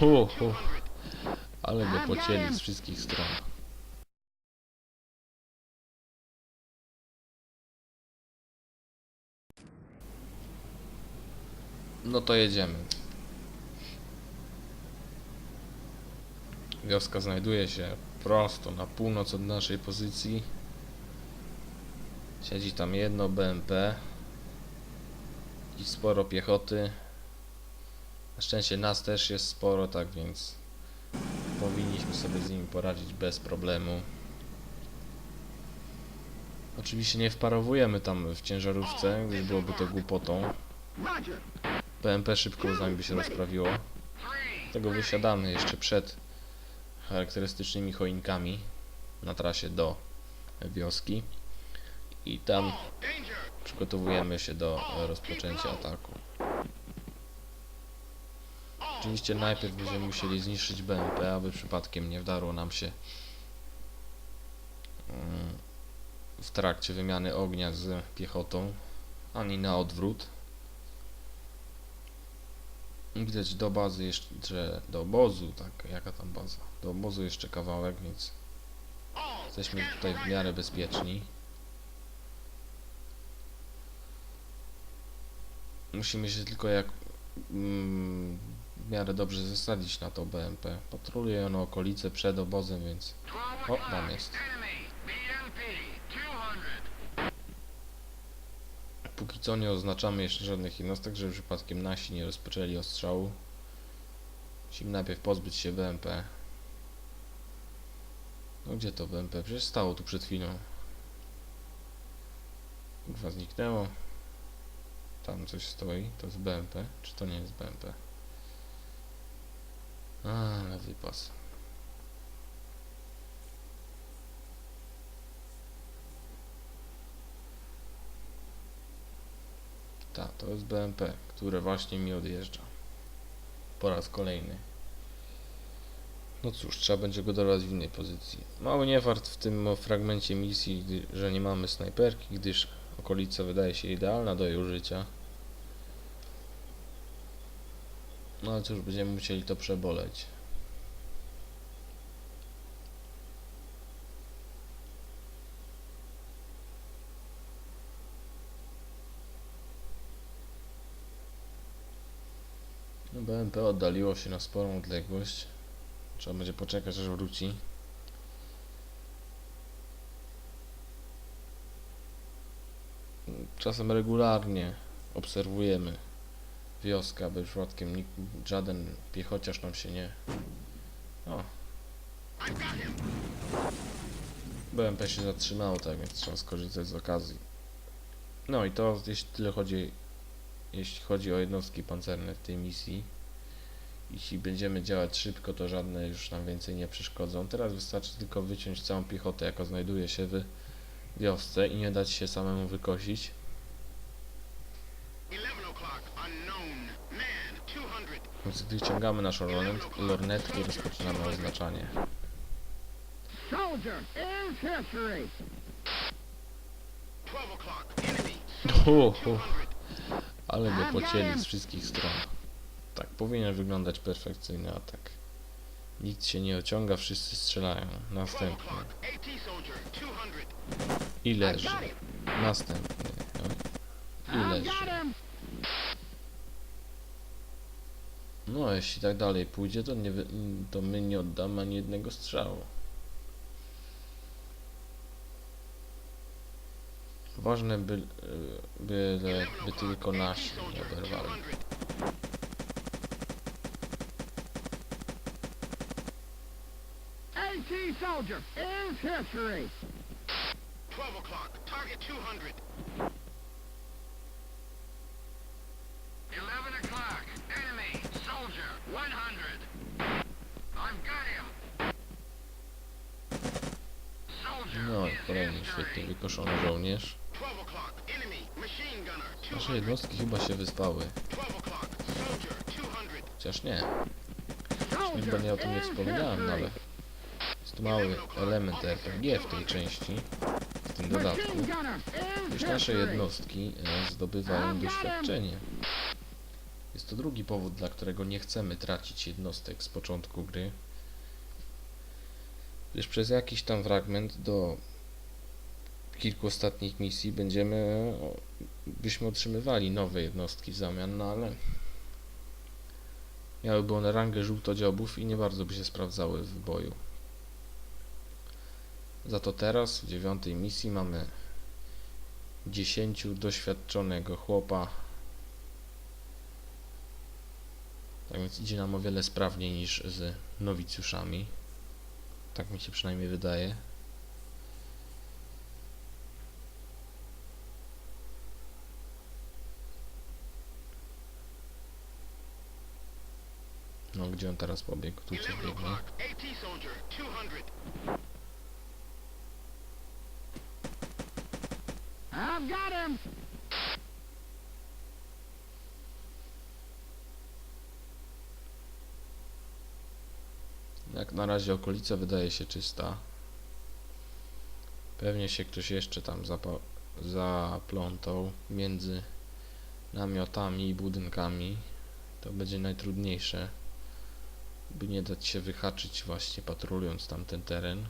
Hu, hu. Ale go pocięli z wszystkich stron. No to jedziemy. Wioska znajduje się prosto na północ od naszej pozycji. Siedzi tam jedno BMP i sporo piechoty. Na szczęście nas też jest sporo, tak więc powinniśmy sobie z nimi poradzić bez problemu. Oczywiście nie wparowujemy tam w ciężarówce, gdyż byłoby to głupotą. PMP szybko z nami by się rozprawiło. Dlatego wysiadamy jeszcze przed charakterystycznymi choinkami na trasie do wioski i tam przygotowujemy się do rozpoczęcia ataku. Oczywiście najpierw będziemy musieli zniszczyć BMP, aby przypadkiem nie wdarło nam się mm, w trakcie wymiany ognia z piechotą, ani na odwrót. Widać do bazy jeszcze, do obozu, tak, jaka tam baza? Do obozu jeszcze kawałek, więc jesteśmy tutaj w miarę bezpieczni. Musimy się tylko jak mm, w miarę dobrze zasadzić na to BMP. Patroluje ono okolice przed obozem, więc... O, tam jest. Póki co nie oznaczamy jeszcze żadnych jednostek, żeby przypadkiem nasi nie rozpoczęli ostrzału. Musimy najpierw pozbyć się BMP. No gdzie to BMP? Przecież stało tu przed chwilą. Kurwa zniknęło. Tam coś stoi. To jest BMP. Czy to nie jest BMP? Wypas. Tak, to jest BMP, które właśnie mi odjeżdża. Po raz kolejny. No cóż, trzeba będzie go dorwać w innej pozycji. Mały niefart w tym fragmencie misji, gdy, że nie mamy snajperki, gdyż okolica wydaje się idealna do jej użycia. No ale cóż, będziemy musieli to przeboleć. BMP oddaliło się na sporą odległość. Trzeba będzie poczekać aż wróci. Czasem regularnie obserwujemy wioskę, aby przypadkiem żaden piechociarz nam się nie... O. BMP się zatrzymało, tak więc trzeba skorzystać z okazji. No i to jeśli tyle chodzi, jeśli chodzi o jednostki pancerne w tej misji. Jeśli będziemy działać szybko, to żadne już nam więcej nie przeszkodzą. Teraz wystarczy tylko wyciąć całą piechotę, jaka znajduje się w wiosce i nie dać się samemu wykosić. 11 o'clock, unknown. Man, 200. Więc wyciągamy naszą lornet, lornetkę i rozpoczynamy oznaczanie. Soldier is history. 12 o'clock, enemy. Ale go pocięli z wszystkich stron. Tak powinien wyglądać perfekcyjny atak. Nikt się nie ociąga, wszyscy strzelają. 12 Następny. o'clock, AT soldier, 200. I leży. Następny. I leży. No, a jeśli tak dalej pójdzie, to, nie, to my nie oddamy ani jednego strzału. Ważne, by, y, byle, by tylko nasi nie oberwali. 200. AT soldier is history. 12 o'clock, target 200. kolejny świetnie wykoszony żołnierz. 12 o'clock, enemy, machine gunner, Nasze 200. jednostki chyba się wyspały. 12 o'clock, soldier, 200. Chociaż nie. Chyba nie o tym nie wspominałem, no ale history. jest tu mały element RPG w tej części, w tym dodatku. Gdyż nasze jednostki e, zdobywają doświadczenie. Jest to drugi powód, dla którego nie chcemy tracić jednostek z początku gry. Gdyż przez jakiś tam fragment do kilku ostatnich misji będziemy, byśmy otrzymywali nowe jednostki w zamian, no ale miałyby one rangę żółtodziobów i nie bardzo by się sprawdzały w boju. Za to teraz w dziewiątej misji mamy 10 doświadczonego chłopa. Tak więc idzie nam o wiele sprawniej niż z nowicjuszami. Tak mi się przynajmniej wydaje. No, gdzie on teraz pobiegł? Tu coś 11 biegnie. o'clock. AT soldier, 200. I've got him. Jak na razie okolica wydaje się czysta. Pewnie się ktoś jeszcze tam zaplątał między namiotami i budynkami. To będzie najtrudniejsze, by nie dać się wyhaczyć właśnie patrolując tamten teren.